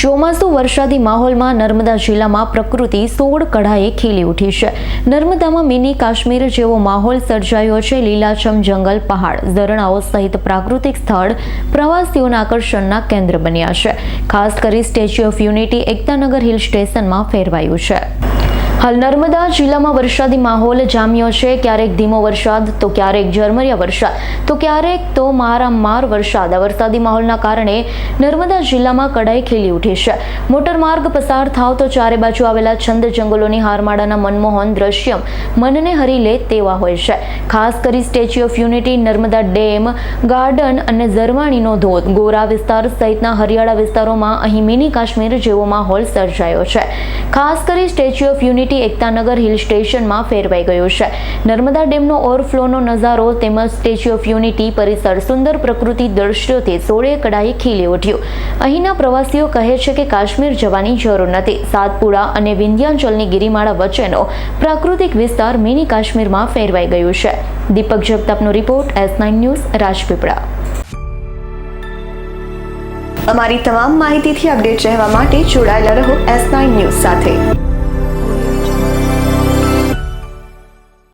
ચોમાસુ વરસાદી માહોલમાં નર્મદા જિલ્લામાં પ્રકૃતિ સોળ કઢાએ ખીલી ઉઠી છે. નર્મદામાં મિની કાશ્મીર જેવો માહોલ સર્જાયો છે. લીલાછમ જંગલ, પહાડ, ઝરણાઓ સહિત પ્રાકૃતિક સ્થળ પ્રવાસીઓના આકર્ષણના કેન્દ્ર બન્યા છે. ખાસ કરી statue of unity Ektanagar hill સ્ટેશનમાં ફેરવાયું છે. હાલ નર્મદા જિલ્લામાં વરસાદી માહોલ જામ્યો છે. ક્યારેક ધીમો વરસાદ, તો ક્યારેક ઝરમરિયા વરસાદ. તો ક્યારેક તો મારામાર વરસાદ. આ વરસાદી માહોલના કારણે નર્મદા જિલ્લામાં કડાઈ ખીલી ઉઠી છે. મોટર માર્ગ પસાર થાવ તો ચારે બાજુ આવેલા છંદ જંગલોની હારમાળાના મનમોહન દ્રશ્યમ મનને હરી લે તેવા હોય છે. ખાસ કરી statue of unity, Narmada dam, garden અને ઝરવાણીનો ધોધ. ગોરા વિસ્તાર સહિતના હરિયાળા વિસ્તારોમાં અહીં મિની કાશ્મીર જેવો માહોલ સર્જાયો છે. ખાસ કરી statue of unity Ektanagar hill સ્ટેશનમાં ફેરવાઈ ગયો છે. નર્મદા ડેમનો ઓવરફ્લોનો નજારો તેમજ સ્ટેચ્યુ ઓફ યુનિટી, પરિસર, સુંદર પ્રકૃતિ દ્રશ્યોથી સોળે કડાઈ ખીલી ઉઠ્યું. અહીંના પ્રવાસીઓ કહે છે કે કાશ્મીર જવાની જરૂર નથી. સાતપુડા અને વિંધ્યાચલની ગિરિમાળા વચ્ચેનો પ્રાકૃતિક વિસ્તાર મિની કાશ્મીરમાં ફેરવાઈ ગયું છે. Deepak જગતાપનો report, S nine news, Rajpipla. અમારી તમામ માહિતીથી અપડેટ રહેવા માટે જોડાયેલા રહો એસ નાઇન ન્યૂઝ સાથે.